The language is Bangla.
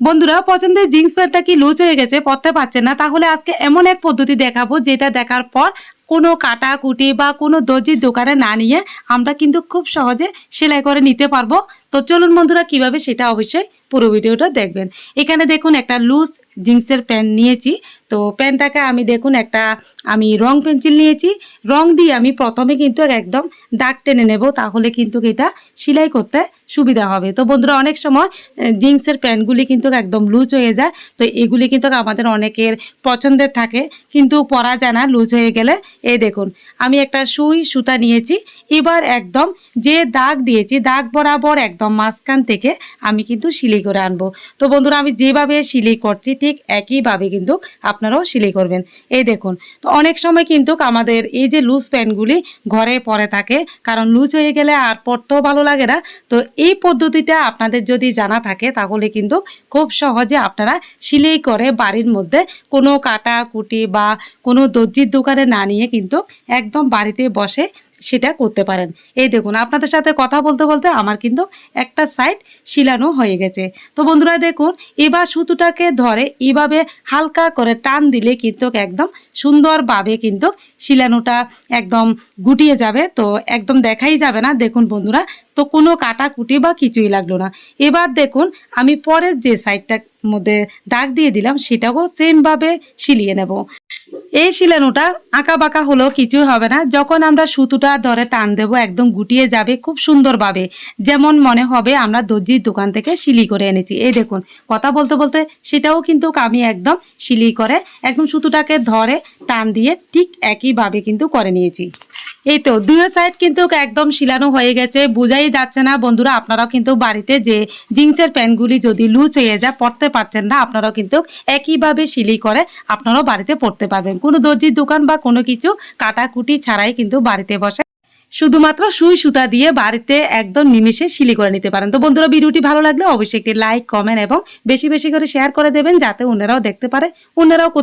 বন্ধুরা, পছন্দের জিন্স প্যান্টটা কি লুজ হয়ে গেছে পরতে পারছে না, তাহলে আজকে এমন এক পদ্ধতি দেখাবো, যেটা দেখার পর কোনো কাটাকুটি বা কোনো দর্জির দোকানে না নিয়ে আমরা কিন্তু খুব সহজে সেলাই করে নিতে পারব। তো চলুন বন্ধুরা, কীভাবে সেটা অবশ্যই পুরো ভিডিওটা দেখবেন। এখানে দেখুন একটা লুজ জিন্সের প্যান্ট নিয়েছি। তো প্যান্টটাকে আমি দেখুন একটা, আমি রং পেন্সিল নিয়েছি। রং দিয়ে আমি প্রথমে কিন্তু একদম দাগ টেনে নেব, তাহলে কিন্তু এটা সেলাই করতে সুবিধা হবে। তো বন্ধুরা, অনেক সময় জিন্সের প্যান্টগুলি কিন্তু একদম লুজ হয়ে যায়, তো এগুলি কিন্তু আমাদের অনেকের পছন্দের থাকে, কিন্তু পরা যায় না, লুজ হয়ে গেলে। এই দেখুন, আমি একটা সুই, সুতা নিয়েছি। এবার একদম যে দাগ দিয়েছি, দাগ বরাবর একদম মাঝখান থেকে আমি কিন্তু সিলাই করে আনব। তো বন্ধুরা, আমি যেভাবে সিলাই করছি, ঠিক একইভাবে কিন্তু আপনারাও সেলাই করবেন। এই দেখুন, তো অনেক সময় কিন্তু আমাদের এই যে লুজ প্যান্টগুলি ঘরে পরে থাকে, কারণ লুজ হয়ে গেলে আর পরতেও ভালো লাগে না। তো এই পদ্ধতিটা আপনাদের যদি জানা থাকে, তাহলে কিন্তু খুব সহজে আপনারা সিলাই করে বাড়ির মধ্যে কোনো কাটা কুটি বা কোনো দর্জির দোকানে না নিয়ে কিন্তু একদম বাড়িতে বসে সেটা করতে পারেন। এই দেখুন, আপনাদের সাথে কথা বলতে বলতে আমার কিন্তু একটা সাইড শিলানো হয়ে গেছে। তো বন্ধুরা দেখুন, এবার সুতোটাকে ধরে এভাবে হালকা করে টান দিলে কিন্তু একদম সুন্দরভাবে কিন্তু শিলানোটা একদম গুটিয়ে যাবে। তো একদম দেখাই যাবে না। দেখুন বন্ধুরা, তো কোনো কাটাকুটি বা কিছুই লাগল না। এবার দেখুন, আমি পরের যে সাইডটার মধ্যে দাগ দিয়ে দিলাম, সেটাকেও সেমভাবে শিলিয়ে নেব। এই শিলানোটা আঁকা বাঁকা হলেও কিছুই হবে না। যখন আমরা সুতোটা ধরে টান দেবো, একদম গুটিয়ে যাবে, খুব সুন্দরভাবে। যেমন মনে হবে, আমরা দর্জির দোকান থেকে শিলি করে এনেছি। এই দেখুন, কথা বলতে বলতে সেটাও কিন্তু আমি একদম শিলি করে, একদম সুতোটাকে ধরে টান দিয়ে ঠিক একইভাবে কিন্তু করে নিয়েছি। এই তো দুই সাইড কিন্তু একদম শিলানো হয়ে গেছে। বোঝাই যাচ্ছে না বন্ধুরা, আপনারাও কিন্তু বাড়িতে যে জিন্সের প্যান্টগুলি যদি লুজ হয়ে যায় পরতে পারছেন না, আপনারাও কিন্তু একইভাবে সিলি করে আপনারাও বাড়িতে পরতে পারবেন। কোনো দর্জির দোকান বা কোনো কিছু কাটাকুটি ছাড়াই কিন্তু বাড়িতে বসে। শুধুমাত্র সুই সুতা দিয়ে বাড়িতে একদম নিমেষে শিলি করে নিতে পারেন। তো বন্ধুরা, ভিডিওটি ভালো লাগলে অবশ্যই একটি লাইক, কমেন্ট এবং বেশি বেশি করে শেয়ার করে দেবেন, যাতে অন্যরাও দেখতে পারে, অন্যরাও